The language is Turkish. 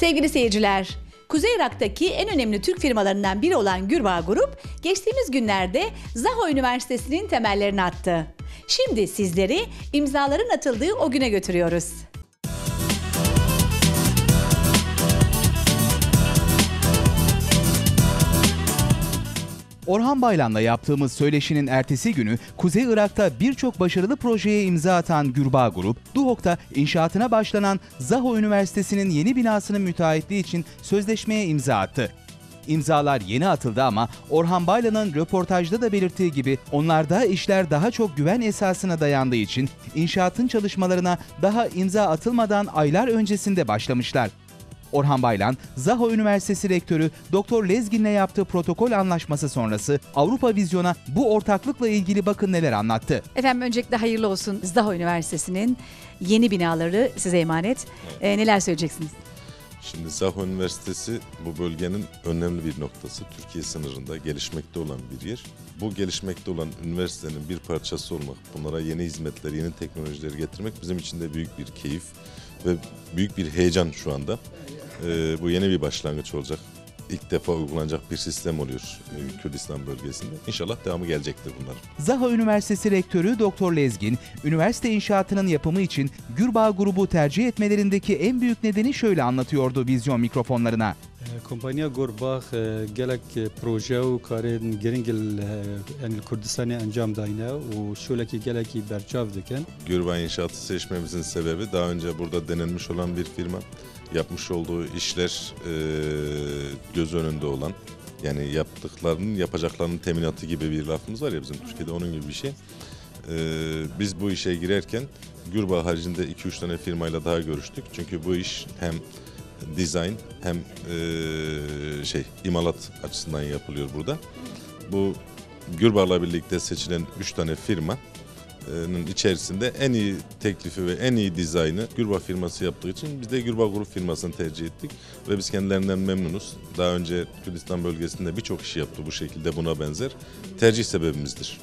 Sevgili seyirciler, Kuzey Irak'taki en önemli Türk firmalarından biri olan Gürbağ Grup, geçtiğimiz günlerde Zaho Üniversitesi'nin temellerini attı. Şimdi sizleri imzaların atıldığı o güne götürüyoruz. Orhan Baylan'la yaptığımız söyleşinin ertesi günü Kuzey Irak'ta birçok başarılı projeye imza atan Gürbağ Grup, Duhok'ta inşaatına başlanan Zaho Üniversitesi'nin yeni binasının müteahhitliği için sözleşmeye imza attı. İmzalar yeni atıldı ama Orhan Baylan'ın röportajda da belirttiği gibi onlarda işler daha çok güven esasına dayandığı için inşaatın çalışmalarına daha imza atılmadan aylar öncesinde başlamışlar. Orhan Baylan, Zaho Üniversitesi Rektörü Dr. Lezgin'le yaptığı protokol anlaşması sonrası Avrupa Vizyon'a bu ortaklıkla ilgili bakın neler anlattı. Efendim öncelikle hayırlı olsun Zaho Üniversitesi'nin yeni binaları size emanet. Ee, neler söyleyeceksiniz? Şimdi Zaho Üniversitesi bu bölgenin önemli bir noktası. Türkiye sınırında gelişmekte olan bir yer. Bu gelişmekte olan üniversitenin bir parçası olmak, bunlara yeni hizmetler, yeni teknolojileri getirmek bizim için de büyük bir keyif ve büyük bir heyecan şu anda. Ee, bu yeni bir başlangıç olacak İlk defa uygulanacak bir sistem oluyor e, Kürdistan bölgesinde. İnşallah devamı gelecektir bunların. Zaho Üniversitesi Rektörü Dr. Lezgin, üniversite inşaatının yapımı için Gürbağ grubu tercih etmelerindeki en büyük nedeni şöyle anlatıyordu vizyon mikrofonlarına. کۆمپانیا گۆرباخ gelek proje û karên giring en Kurdistanê encam dayne û şolekî gelekî berçav dikin. Gürbağ İnşaat'ı seçmemizin sebebi daha önce burada denenmiş olan bir firma. Yapmış olduğu işler e, göz önünde olan yani yaptıklarının yapacaklarının teminatı gibi bir lafımız var ya bizim Türkiye'de onun gibi bir şey. E, biz bu işe girerken Gürbağ haricinde 2-3 tane firmayla daha görüştük. Çünkü bu iş hem design hem e, şey imalat açısından yapılıyor burada. Bu Gürbağ'la birlikte seçilen 3 tane firma içerisinde en iyi teklifi ve en iyi dizaynı Gürbağ firması yaptığı için biz de Gürbağ Grup firmasını tercih ettik ve biz kendilerinden memnunuz. Daha önce Kürdistan bölgesinde birçok iş yaptı bu şekilde buna benzer. Tercih sebebimizdir.